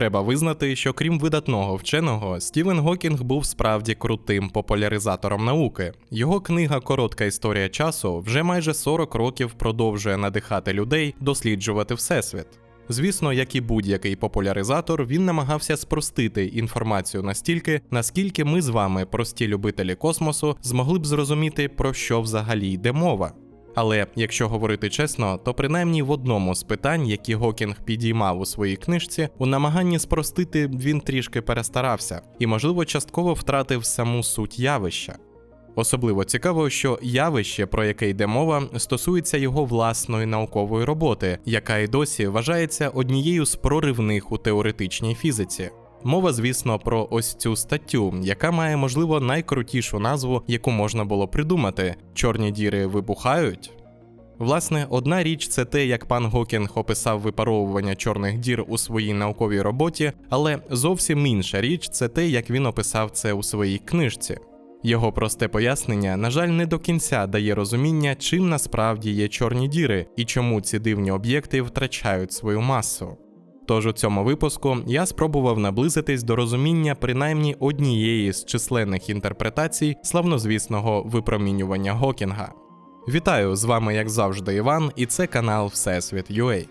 Треба визнати, що крім видатного вченого, Стівен Гокінг був справді крутим популяризатором науки. Його книга Коротка історія часу вже майже 40 років продовжує надихати людей досліджувати всесвіт. Звісно, як і будь-який популяризатор, він намагався спростити інформацію настільки, наскільки ми з вами, прості любителі космосу, змогли б зрозуміти, про що взагалі йде мова. Але якщо говорити чесно, то принаймні в одному з питань, які Гокінг підіймав у своїй книжці, у намаганні спростити він трішки перестарався і, можливо, частково втратив саму суть явища. Особливо цікаво, що явище, про яке йде мова, стосується його власної наукової роботи, яка й досі вважається однією з проривних у теоретичній фізиці. Мова, звісно, про ось цю статтю, яка має, можливо, найкрутішу назву, яку можна було придумати: чорні діри вибухають. Власне, одна річ це те, як пан Гокінг описав випаровування чорних дір у своїй науковій роботі, але зовсім інша річ це те, як він описав це у своїй книжці. Його просте пояснення, на жаль, не до кінця дає розуміння, чим насправді є чорні діри і чому ці дивні об'єкти втрачають свою масу. Тож у цьому випуску я спробував наблизитись до розуміння принаймні однієї з численних інтерпретацій славнозвісного випромінювання Гокінга. Вітаю з вами, як завжди, Іван, і це канал Всесвіт UA.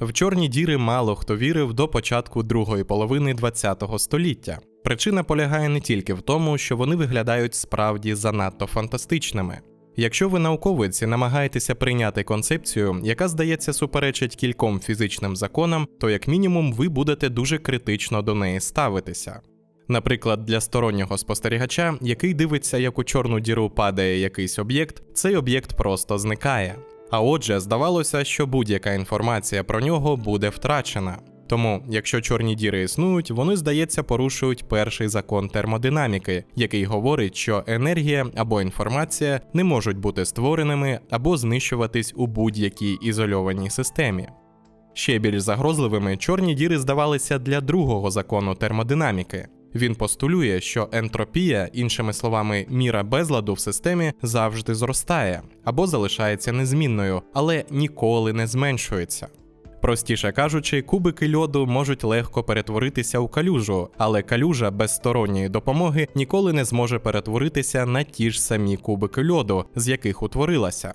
В чорні діри мало хто вірив до початку другої половини ХХ століття. Причина полягає не тільки в тому, що вони виглядають справді занадто фантастичними. Якщо ви науковець і намагаєтеся прийняти концепцію, яка здається суперечить кільком фізичним законам, то як мінімум ви будете дуже критично до неї ставитися. Наприклад, для стороннього спостерігача, який дивиться, як у чорну діру падає якийсь об'єкт, цей об'єкт просто зникає. А отже, здавалося, що будь-яка інформація про нього буде втрачена. Тому, якщо чорні діри існують, вони, здається, порушують перший закон термодинаміки, який говорить, що енергія або інформація не можуть бути створеними або знищуватись у будь-якій ізольованій системі. Ще більш загрозливими чорні діри здавалися для другого закону термодинаміки. Він постулює, що ентропія, іншими словами, міра безладу в системі завжди зростає або залишається незмінною, але ніколи не зменшується. Простіше кажучи, кубики льоду можуть легко перетворитися у калюжу, але калюжа без сторонньої допомоги ніколи не зможе перетворитися на ті ж самі кубики льоду, з яких утворилася.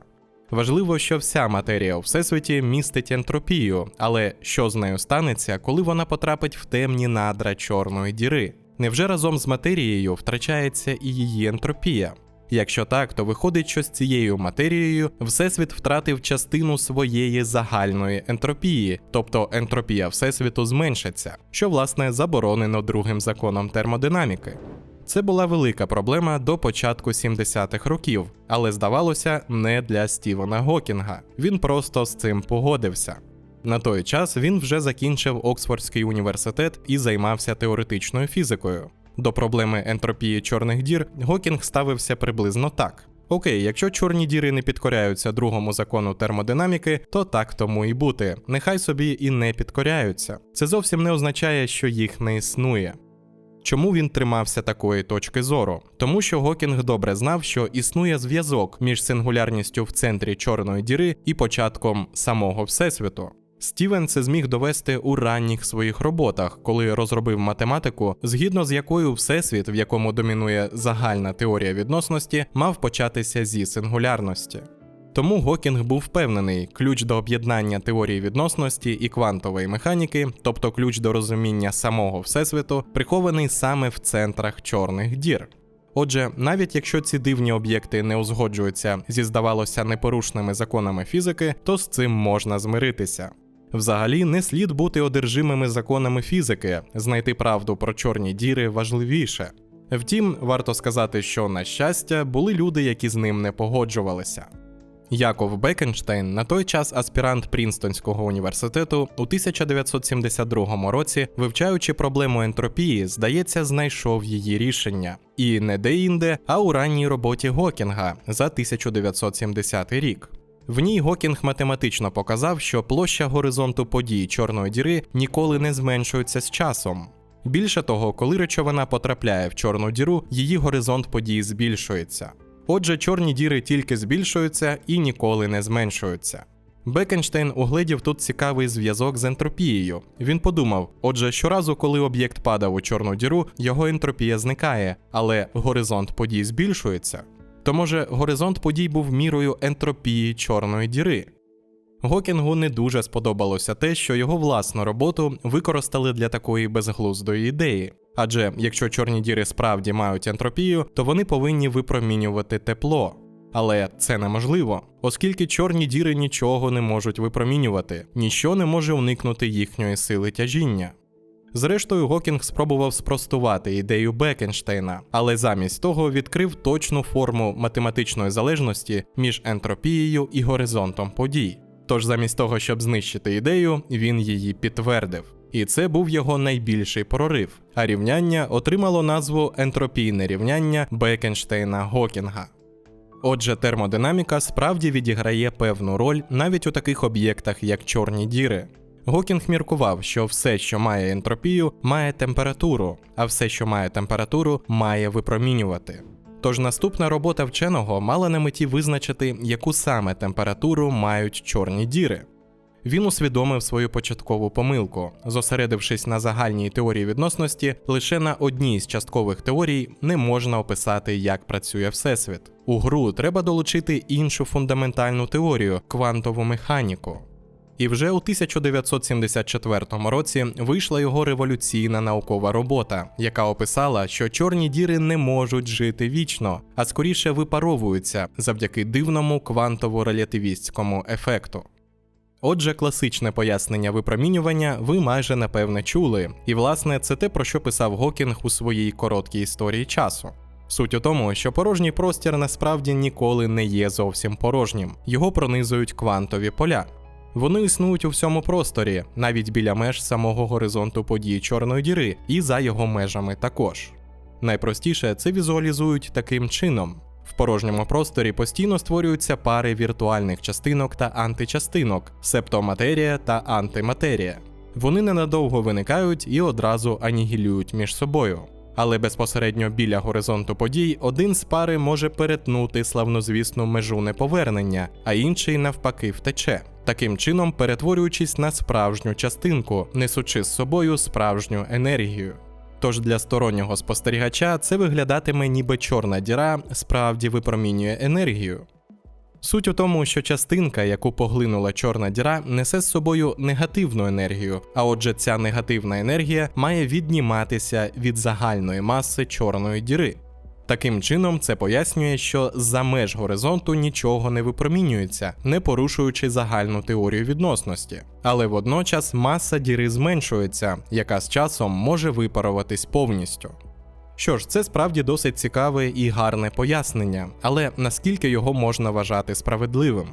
Важливо, що вся матерія у всесвіті містить ентропію, але що з нею станеться, коли вона потрапить в темні надра чорної діри? Невже разом з матерією втрачається і її ентропія? Якщо так, то виходить, що з цією матерією Всесвіт втратив частину своєї загальної ентропії, тобто ентропія Всесвіту зменшиться, що власне заборонено другим законом термодинаміки. Це була велика проблема до початку 70-х років, але здавалося, не для Стівена Гокінга. Він просто з цим погодився. На той час він вже закінчив Оксфордський університет і займався теоретичною фізикою. До проблеми ентропії чорних дір Гокінг ставився приблизно так. Окей, якщо чорні діри не підкоряються другому закону термодинаміки, то так тому і бути. Нехай собі і не підкоряються. Це зовсім не означає, що їх не існує. Чому він тримався такої точки зору? Тому що Гокінг добре знав, що існує зв'язок між сингулярністю в центрі чорної діри і початком самого всесвіту. Стівен це зміг довести у ранніх своїх роботах, коли розробив математику, згідно з якою всесвіт, в якому домінує загальна теорія відносності, мав початися зі сингулярності. Тому Гокінг був впевнений, ключ до об'єднання теорії відносності і квантової механіки, тобто ключ до розуміння самого всесвіту, прихований саме в центрах чорних дір. Отже, навіть якщо ці дивні об'єкти не узгоджуються зі, здавалося, непорушними законами фізики, то з цим можна змиритися. Взагалі, не слід бути одержимими законами фізики, знайти правду про чорні діри важливіше. Втім, варто сказати, що, на щастя, були люди, які з ним не погоджувалися. Яков Бекенштейн, на той час аспірант Прінстонського університету, у 1972 році, вивчаючи проблему ентропії, здається, знайшов її рішення. І не де-інде, а у ранній роботі Гокінга за 1970 рік. В ній Гокінг математично показав, що площа горизонту подій Чорної діри ніколи не зменшується з часом. Більше того, коли речовина потрапляє в чорну діру, її горизонт подій збільшується. Отже, чорні діри тільки збільшуються і ніколи не зменшуються. Бекенштейн угледів тут цікавий зв'язок з ентропією. Він подумав: отже, щоразу, коли об'єкт падав у чорну діру, його ентропія зникає, але горизонт подій збільшується. То може горизонт подій був мірою ентропії чорної діри. Гокінгу не дуже сподобалося те, що його власну роботу використали для такої безглуздої ідеї. Адже якщо чорні діри справді мають ентропію, то вони повинні випромінювати тепло. Але це неможливо, оскільки чорні діри нічого не можуть випромінювати, ніщо не може уникнути їхньої сили тяжіння. Зрештою, Гокінг спробував спростувати ідею Бекенштейна, але замість того відкрив точну форму математичної залежності між ентропією і горизонтом подій. Тож, замість того, щоб знищити ідею, він її підтвердив. І це був його найбільший прорив. А рівняння отримало назву ентропійне рівняння Бекенштейна Гокінга. Отже, термодинаміка справді відіграє певну роль навіть у таких об'єктах, як чорні діри. Гокінг міркував, що все, що має ентропію, має температуру, а все, що має температуру, має випромінювати. Тож наступна робота вченого мала на меті визначити, яку саме температуру мають чорні діри. Він усвідомив свою початкову помилку, зосередившись на загальній теорії відносності, лише на одній з часткових теорій не можна описати, як працює Всесвіт. У гру треба долучити іншу фундаментальну теорію квантову механіку. І вже у 1974 році вийшла його революційна наукова робота, яка описала, що чорні діри не можуть жити вічно, а скоріше випаровуються завдяки дивному квантово-релятивістському ефекту. Отже, класичне пояснення випромінювання ви майже напевне чули, і власне це те, про що писав Гокінг у своїй короткій історії часу. Суть у тому, що порожній простір насправді ніколи не є зовсім порожнім, його пронизують квантові поля. Вони існують у всьому просторі, навіть біля меж самого горизонту події Чорної діри, і за його межами також. Найпростіше це візуалізують таким чином: в порожньому просторі постійно створюються пари віртуальних частинок та античастинок, себто матерія та антиматерія. Вони ненадовго виникають і одразу анігілюють між собою. Але безпосередньо біля горизонту подій один з пари може перетнути славнозвісну межу неповернення, а інший навпаки втече, таким чином перетворюючись на справжню частинку, несучи з собою справжню енергію. Тож для стороннього спостерігача це виглядатиме, ніби чорна діра справді випромінює енергію. Суть у тому, що частинка, яку поглинула чорна діра, несе з собою негативну енергію, а отже, ця негативна енергія має відніматися від загальної маси чорної діри. Таким чином, це пояснює, що за меж горизонту нічого не випромінюється, не порушуючи загальну теорію відносності. Але водночас маса діри зменшується, яка з часом може випаруватись повністю. Що ж, це справді досить цікаве і гарне пояснення, але наскільки його можна вважати справедливим?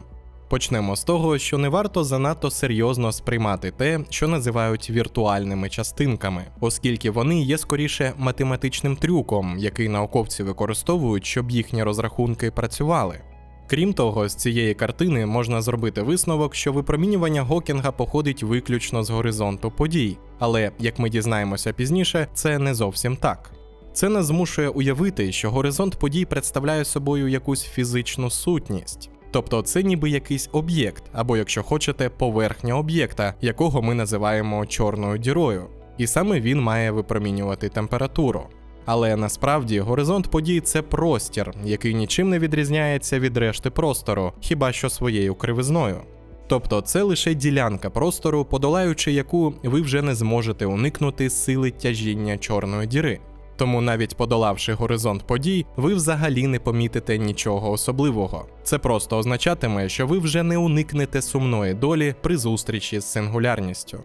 Почнемо з того, що не варто занадто серйозно сприймати те, що називають віртуальними частинками, оскільки вони є скоріше математичним трюком, який науковці використовують, щоб їхні розрахунки працювали. Крім того, з цієї картини можна зробити висновок, що випромінювання Гокінга походить виключно з горизонту подій, але як ми дізнаємося пізніше, це не зовсім так. Це нас змушує уявити, що горизонт подій представляє собою якусь фізичну сутність. Тобто це ніби якийсь об'єкт, або, якщо хочете, поверхня об'єкта, якого ми називаємо чорною дірою, і саме він має випромінювати температуру. Але насправді горизонт подій це простір, який нічим не відрізняється від решти простору, хіба що своєю кривизною. Тобто це лише ділянка простору, подолаючи яку ви вже не зможете уникнути сили тяжіння чорної діри. Тому навіть подолавши горизонт подій, ви взагалі не помітите нічого особливого. Це просто означатиме, що ви вже не уникнете сумної долі при зустрічі з сингулярністю.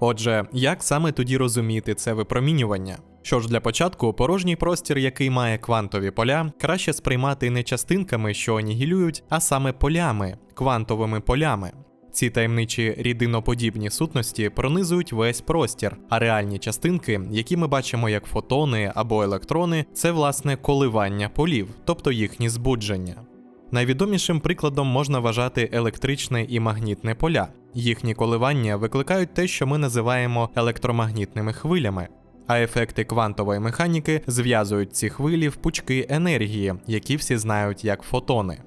Отже, як саме тоді розуміти це випромінювання? Що ж для початку, порожній простір, який має квантові поля, краще сприймати не частинками, що анігілюють, а саме полями, квантовими полями. Ці таємничі рідиноподібні сутності пронизують весь простір, а реальні частинки, які ми бачимо як фотони або електрони, це власне коливання полів, тобто їхні збудження. Найвідомішим прикладом можна вважати електричне і магнітне поля. Їхні коливання викликають те, що ми називаємо електромагнітними хвилями, а ефекти квантової механіки зв'язують ці хвилі в пучки енергії, які всі знають як фотони.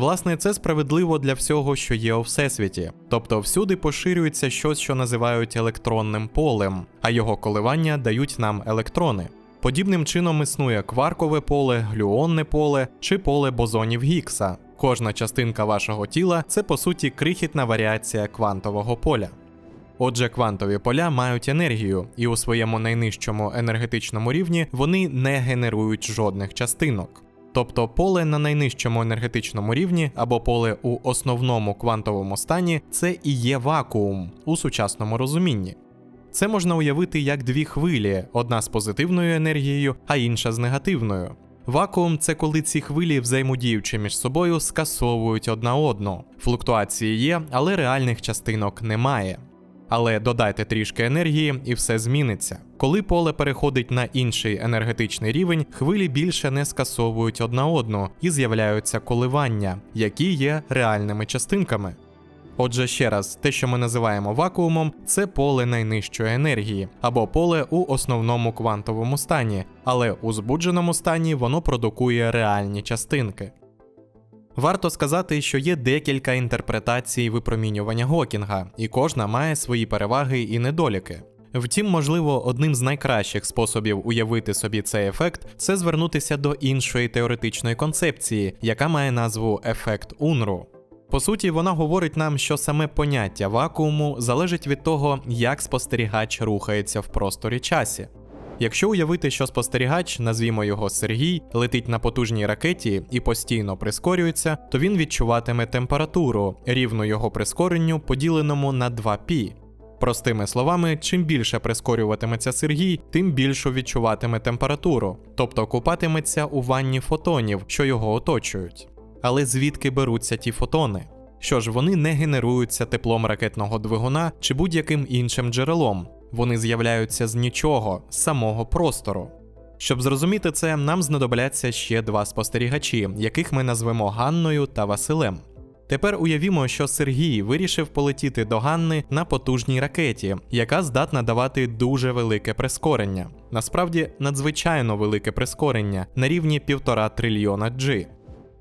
Власне, це справедливо для всього, що є у всесвіті. Тобто всюди поширюється щось, що називають електронним полем, а його коливання дають нам електрони. Подібним чином існує кваркове поле, глюонне поле чи поле бозонів Гікса. Кожна частинка вашого тіла це по суті крихітна варіація квантового поля. Отже, квантові поля мають енергію, і у своєму найнижчому енергетичному рівні вони не генерують жодних частинок. Тобто поле на найнижчому енергетичному рівні або поле у основному квантовому стані це і є вакуум у сучасному розумінні. Це можна уявити як дві хвилі: одна з позитивною енергією, а інша з негативною. Вакуум це коли ці хвилі, взаємодіючи між собою, скасовують одна одну. Флуктуації є, але реальних частинок немає. Але додайте трішки енергії, і все зміниться. Коли поле переходить на інший енергетичний рівень, хвилі більше не скасовують одна одну і з'являються коливання, які є реальними частинками. Отже, ще раз, те, що ми називаємо вакуумом, це поле найнижчої енергії, або поле у основному квантовому стані, але у збудженому стані воно продукує реальні частинки. Варто сказати, що є декілька інтерпретацій випромінювання Гокінга, і кожна має свої переваги і недоліки. Втім, можливо, одним з найкращих способів уявити собі цей ефект це звернутися до іншої теоретичної концепції, яка має назву ефект Унру. По суті, вона говорить нам, що саме поняття вакууму залежить від того, як спостерігач рухається в просторі часі. Якщо уявити, що спостерігач, назвімо його Сергій, летить на потужній ракеті і постійно прискорюється, то він відчуватиме температуру, рівну його прискоренню, поділеному на 2π. Простими словами, чим більше прискорюватиметься Сергій, тим більшу відчуватиме температуру, тобто купатиметься у ванні фотонів, що його оточують. Але звідки беруться ті фотони? Що ж, вони не генеруються теплом ракетного двигуна чи будь-яким іншим джерелом. Вони з'являються з нічого, з самого простору. Щоб зрозуміти це, нам знадобляться ще два спостерігачі, яких ми назвемо Ганною та Василем. Тепер уявімо, що Сергій вирішив полетіти до Ганни на потужній ракеті, яка здатна давати дуже велике прискорення. Насправді надзвичайно велике прискорення на рівні півтора трильйона G.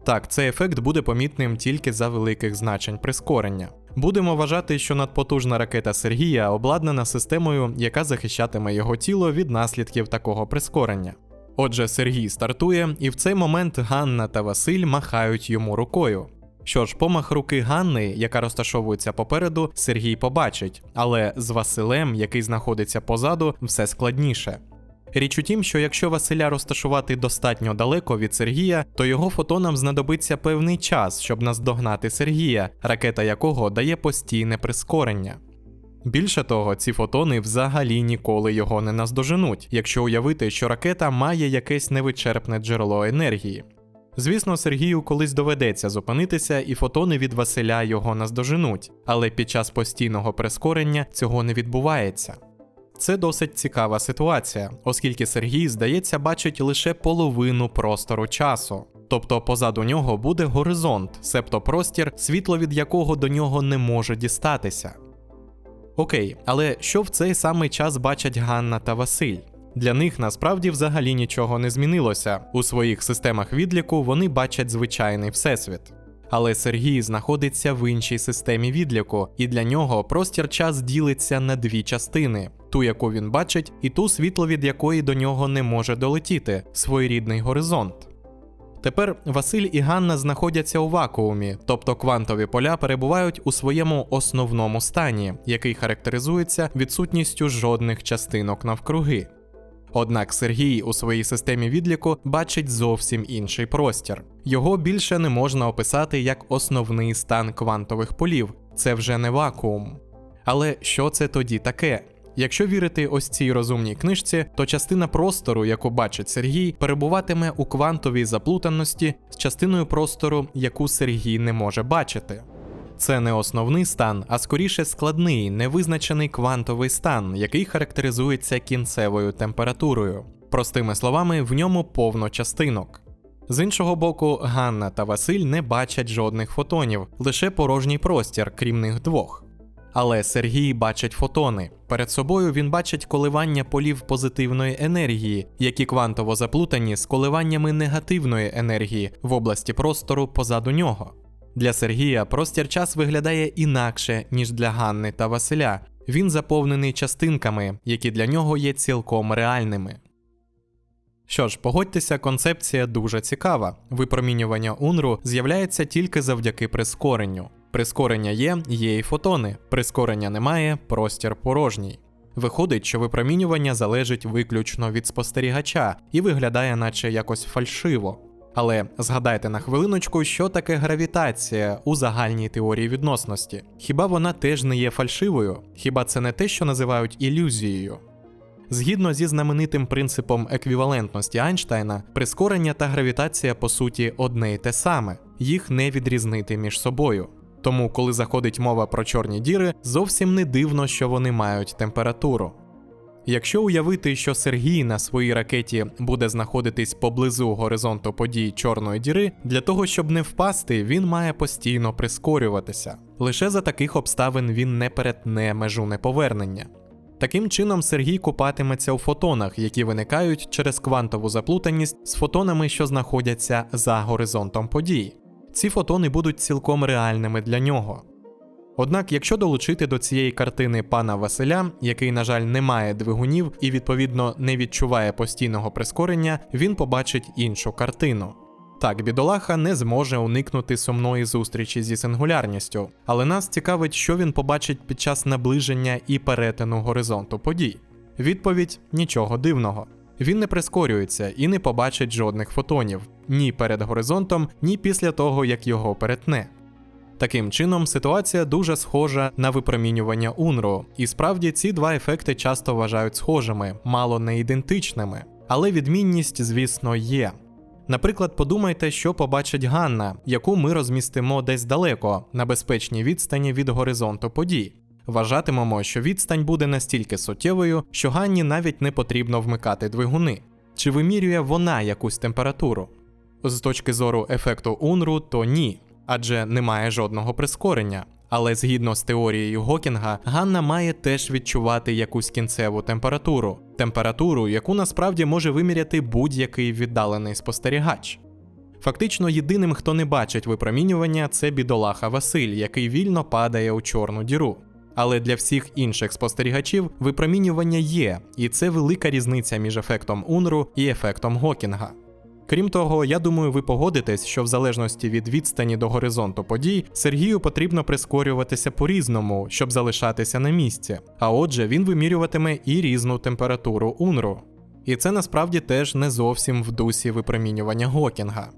Так, цей ефект буде помітним тільки за великих значень прискорення. Будемо вважати, що надпотужна ракета Сергія обладнана системою, яка захищатиме його тіло від наслідків такого прискорення. Отже, Сергій стартує, і в цей момент Ганна та Василь махають йому рукою. Що ж, помах руки Ганни, яка розташовується попереду, Сергій побачить, але з Василем, який знаходиться позаду, все складніше. Річ у тім, що якщо Василя розташувати достатньо далеко від Сергія, то його фотонам знадобиться певний час, щоб наздогнати Сергія, ракета якого дає постійне прискорення. Більше того, ці фотони взагалі ніколи його не наздоженуть, якщо уявити, що ракета має якесь невичерпне джерело енергії. Звісно, Сергію колись доведеться зупинитися, і фотони від Василя його наздоженуть, але під час постійного прискорення цього не відбувається. Це досить цікава ситуація, оскільки Сергій, здається, бачить лише половину простору часу. Тобто позаду нього буде горизонт, себто простір, світло від якого до нього не може дістатися. Окей, але що в цей самий час бачать Ганна та Василь? Для них насправді взагалі нічого не змінилося. У своїх системах відліку вони бачать звичайний всесвіт. Але Сергій знаходиться в іншій системі відліку, і для нього простір час ділиться на дві частини: ту, яку він бачить, і ту світло від якої до нього не може долетіти своєрідний горизонт. Тепер Василь і Ганна знаходяться у вакуумі, тобто квантові поля перебувають у своєму основному стані, який характеризується відсутністю жодних частинок навкруги. Однак Сергій у своїй системі відліку бачить зовсім інший простір. Його більше не можна описати як основний стан квантових полів, це вже не вакуум. Але що це тоді таке? Якщо вірити ось цій розумній книжці, то частина простору, яку бачить Сергій, перебуватиме у квантовій заплутаності з частиною простору, яку Сергій не може бачити. Це не основний стан, а скоріше складний, невизначений квантовий стан, який характеризується кінцевою температурою. Простими словами, в ньому повно частинок. З іншого боку, Ганна та Василь не бачать жодних фотонів, лише порожній простір, крім них двох. Але Сергій бачить фотони. Перед собою він бачить коливання полів позитивної енергії, які квантово заплутані з коливаннями негативної енергії в області простору позаду нього. Для Сергія простір час виглядає інакше, ніж для Ганни та Василя. Він заповнений частинками, які для нього є цілком реальними. Що ж, погодьтеся, концепція дуже цікава. Випромінювання Унру з'являється тільки завдяки прискоренню. Прискорення є, є і фотони. Прискорення немає, простір порожній. Виходить, що випромінювання залежить виключно від спостерігача і виглядає, наче якось фальшиво. Але згадайте на хвилиночку, що таке гравітація у загальній теорії відносності. Хіба вона теж не є фальшивою? Хіба це не те, що називають ілюзією? Згідно зі знаменитим принципом еквівалентності Айнштайна, прискорення та гравітація по суті одне й те саме, їх не відрізнити між собою. Тому, коли заходить мова про чорні діри, зовсім не дивно, що вони мають температуру. Якщо уявити, що Сергій на своїй ракеті буде знаходитись поблизу горизонту подій Чорної діри, для того, щоб не впасти, він має постійно прискорюватися. Лише за таких обставин він не перетне межу неповернення. Таким чином, Сергій купатиметься у фотонах, які виникають через квантову заплутаність з фотонами, що знаходяться за горизонтом подій. Ці фотони будуть цілком реальними для нього. Однак, якщо долучити до цієї картини пана Василя, який, на жаль, не має двигунів і відповідно не відчуває постійного прискорення, він побачить іншу картину. Так, бідолаха не зможе уникнути сумної зустрічі зі сингулярністю, але нас цікавить, що він побачить під час наближення і перетину горизонту подій. Відповідь нічого дивного. Він не прискорюється і не побачить жодних фотонів ні перед горизонтом, ні після того, як його перетне. Таким чином, ситуація дуже схожа на випромінювання Унру, і справді ці два ефекти часто вважають схожими, мало не ідентичними. Але відмінність, звісно, є. Наприклад, подумайте, що побачить Ганна, яку ми розмістимо десь далеко, на безпечній відстані від горизонту подій. Вважатимемо, що відстань буде настільки суттєвою, що Ганні навіть не потрібно вмикати двигуни. Чи вимірює вона якусь температуру? З точки зору ефекту Унру, то ні, адже немає жодного прискорення. Але згідно з теорією Гокінга, Ганна має теж відчувати якусь кінцеву температуру, температуру, яку насправді може виміряти будь-який віддалений спостерігач. Фактично, єдиним, хто не бачить випромінювання, це бідолаха Василь, який вільно падає у чорну діру. Але для всіх інших спостерігачів випромінювання є, і це велика різниця між ефектом Унру і ефектом Гокінга. Крім того, я думаю, ви погодитесь, що в залежності від відстані до горизонту подій Сергію потрібно прискорюватися по-різному, щоб залишатися на місці. А отже, він вимірюватиме і різну температуру Унру. І це насправді теж не зовсім в дусі випромінювання Гокінга.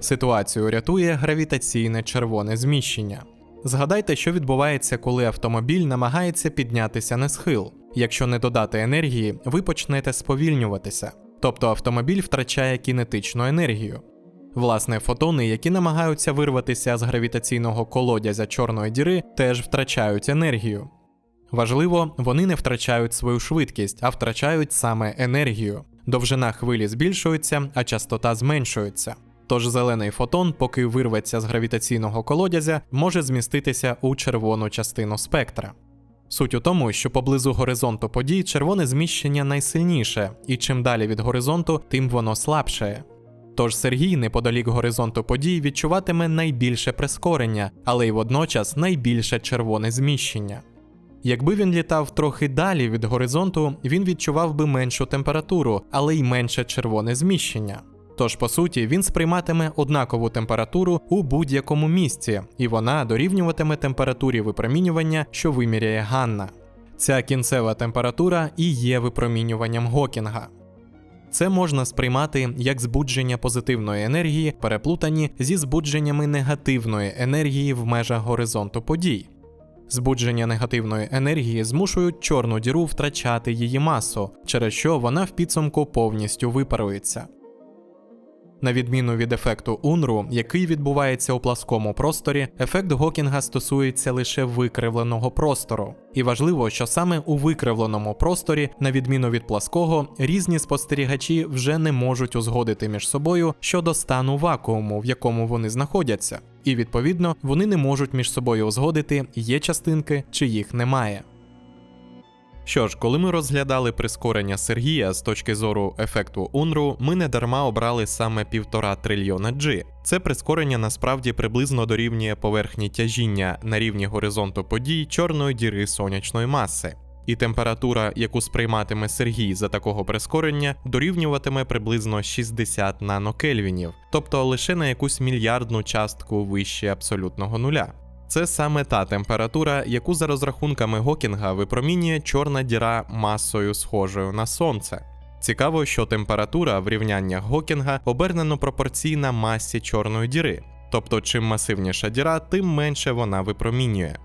Ситуацію рятує гравітаційне червоне зміщення. Згадайте, що відбувається, коли автомобіль намагається піднятися на схил. Якщо не додати енергії, ви почнете сповільнюватися. Тобто автомобіль втрачає кінетичну енергію. Власне, фотони, які намагаються вирватися з гравітаційного колодязя чорної діри, теж втрачають енергію. Важливо, вони не втрачають свою швидкість, а втрачають саме енергію. Довжина хвилі збільшується, а частота зменшується. Тож зелений фотон, поки вирветься з гравітаційного колодязя, може зміститися у червону частину спектра. Суть у тому, що поблизу горизонту подій червоне зміщення найсильніше, і чим далі від горизонту, тим воно слабшає. Тож Сергій неподалік горизонту подій відчуватиме найбільше прискорення, але й водночас найбільше червоне зміщення. Якби він літав трохи далі від горизонту, він відчував би меншу температуру, але й менше червоне зміщення. Тож, по суті, він сприйматиме однакову температуру у будь-якому місці, і вона дорівнюватиме температурі випромінювання, що виміряє Ганна. Ця кінцева температура і є випромінюванням Гокінга. Це можна сприймати як збудження позитивної енергії, переплутані зі збудженнями негативної енергії в межах горизонту подій. Збудження негативної енергії змушують чорну діру втрачати її масу, через що вона в підсумку повністю випарується. На відміну від ефекту Унру, який відбувається у пласкому просторі, ефект Гокінга стосується лише викривленого простору. І важливо, що саме у викривленому просторі, на відміну від плаского, різні спостерігачі вже не можуть узгодити між собою щодо стану вакууму, в якому вони знаходяться, і відповідно вони не можуть між собою узгодити, є частинки чи їх немає. Що ж, коли ми розглядали прискорення Сергія з точки зору ефекту Унру, ми не дарма обрали саме півтора трильйона G. Це прискорення насправді приблизно дорівнює поверхні тяжіння на рівні горизонту подій чорної діри сонячної маси. І температура, яку сприйматиме Сергій за такого прискорення, дорівнюватиме приблизно 60 нанокельвінів, тобто лише на якусь мільярдну частку вище абсолютного нуля. Це саме та температура, яку за розрахунками Гокінга випромінює чорна діра масою схожою на сонце. Цікаво, що температура в рівняннях Гокінга обернено пропорційна масі чорної діри, тобто чим масивніша діра, тим менше вона випромінює.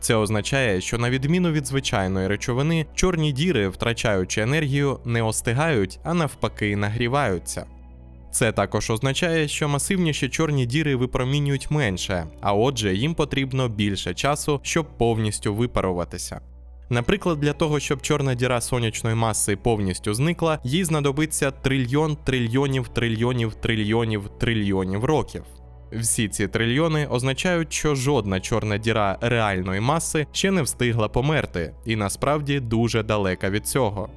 Це означає, що на відміну від звичайної речовини, чорні діри, втрачаючи енергію, не остигають, а навпаки нагріваються. Це також означає, що масивніші чорні діри випромінюють менше, а отже, їм потрібно більше часу, щоб повністю випаруватися. Наприклад, для того, щоб чорна діра сонячної маси повністю зникла, їй знадобиться трильйон трильйонів трильйонів трильйонів трильйонів років. Всі ці трильйони означають, що жодна чорна діра реальної маси ще не встигла померти, і насправді дуже далека від цього.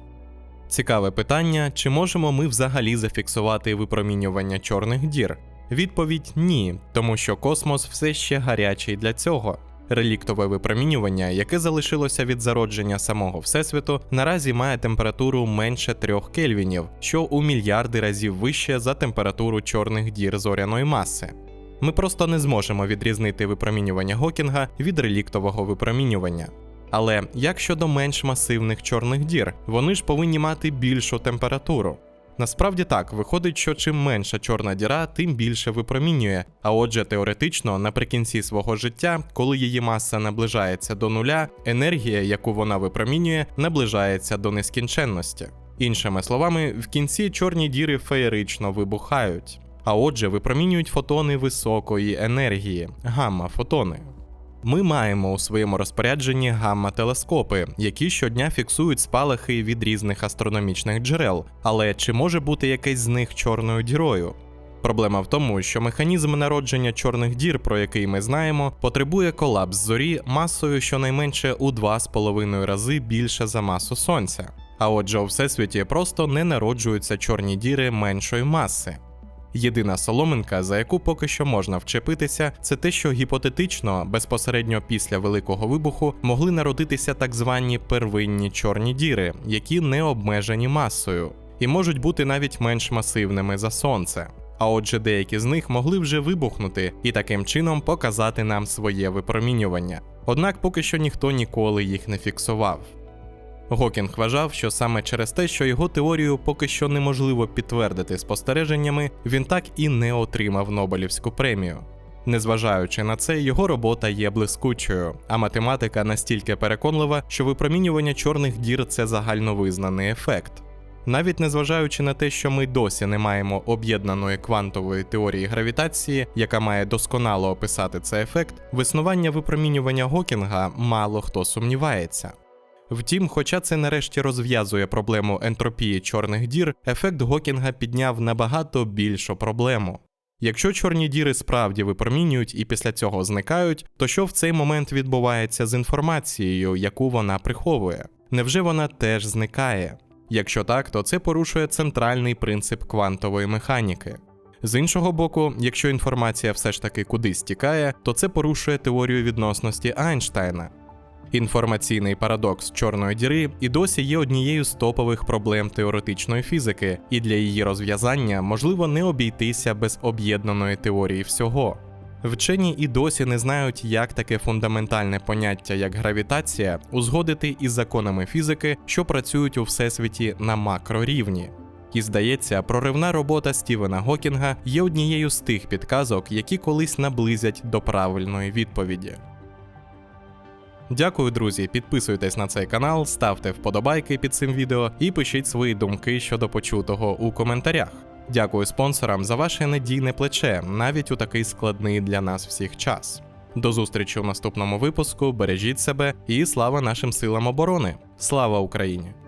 Цікаве питання, чи можемо ми взагалі зафіксувати випромінювання чорних дір? Відповідь ні, тому що космос все ще гарячий для цього. Реліктове випромінювання, яке залишилося від зародження самого Всесвіту, наразі має температуру менше 3 кельвінів, що у мільярди разів вище за температуру чорних дір зоряної маси. Ми просто не зможемо відрізнити випромінювання Гокінга від реліктового випромінювання. Але як щодо менш масивних чорних дір, вони ж повинні мати більшу температуру. Насправді так, виходить, що чим менша чорна діра, тим більше випромінює. А отже, теоретично, наприкінці свого життя, коли її маса наближається до нуля, енергія, яку вона випромінює, наближається до нескінченності. Іншими словами, в кінці чорні діри феєрично вибухають. А отже, випромінюють фотони високої енергії гамма-фотони. Ми маємо у своєму розпорядженні гамма-телескопи, які щодня фіксують спалахи від різних астрономічних джерел. Але чи може бути якесь з них чорною дірою? Проблема в тому, що механізм народження чорних дір, про який ми знаємо, потребує колапс зорі масою щонайменше у 2,5 рази більше за масу сонця. А отже, у всесвіті просто не народжуються чорні діри меншої маси. Єдина соломинка, за яку поки що можна вчепитися, це те, що гіпотетично, безпосередньо після великого вибуху, могли народитися так звані первинні чорні діри, які не обмежені масою, і можуть бути навіть менш масивними за сонце. А отже, деякі з них могли вже вибухнути і таким чином показати нам своє випромінювання. Однак поки що ніхто ніколи їх не фіксував. Гокінг вважав, що саме через те, що його теорію поки що неможливо підтвердити спостереженнями, він так і не отримав Нобелівську премію. Незважаючи на це, його робота є блискучою, а математика настільки переконлива, що випромінювання чорних дір це загальновизнаний ефект. Навіть незважаючи на те, що ми досі не маємо об'єднаної квантової теорії гравітації, яка має досконало описати цей ефект, в існування випромінювання Гокінга мало хто сумнівається. Втім, хоча це нарешті розв'язує проблему ентропії чорних дір, ефект Гокінга підняв набагато більшу проблему. Якщо чорні діри справді випромінюють і після цього зникають, то що в цей момент відбувається з інформацією, яку вона приховує? Невже вона теж зникає? Якщо так, то це порушує центральний принцип квантової механіки. З іншого боку, якщо інформація все ж таки кудись тікає, то це порушує теорію відносності Айнштайна. Інформаційний парадокс чорної діри і досі є однією з топових проблем теоретичної фізики, і для її розв'язання можливо не обійтися без об'єднаної теорії всього. Вчені і досі не знають, як таке фундаментальне поняття, як гравітація, узгодити із законами фізики, що працюють у всесвіті на макрорівні. І здається, проривна робота Стівена Гокінга є однією з тих підказок, які колись наблизять до правильної відповіді. Дякую, друзі. Підписуйтесь на цей канал, ставте вподобайки під цим відео і пишіть свої думки щодо почутого у коментарях. Дякую спонсорам за ваше надійне плече, навіть у такий складний для нас всіх час. До зустрічі у наступному випуску. Бережіть себе і слава нашим силам оборони! Слава Україні!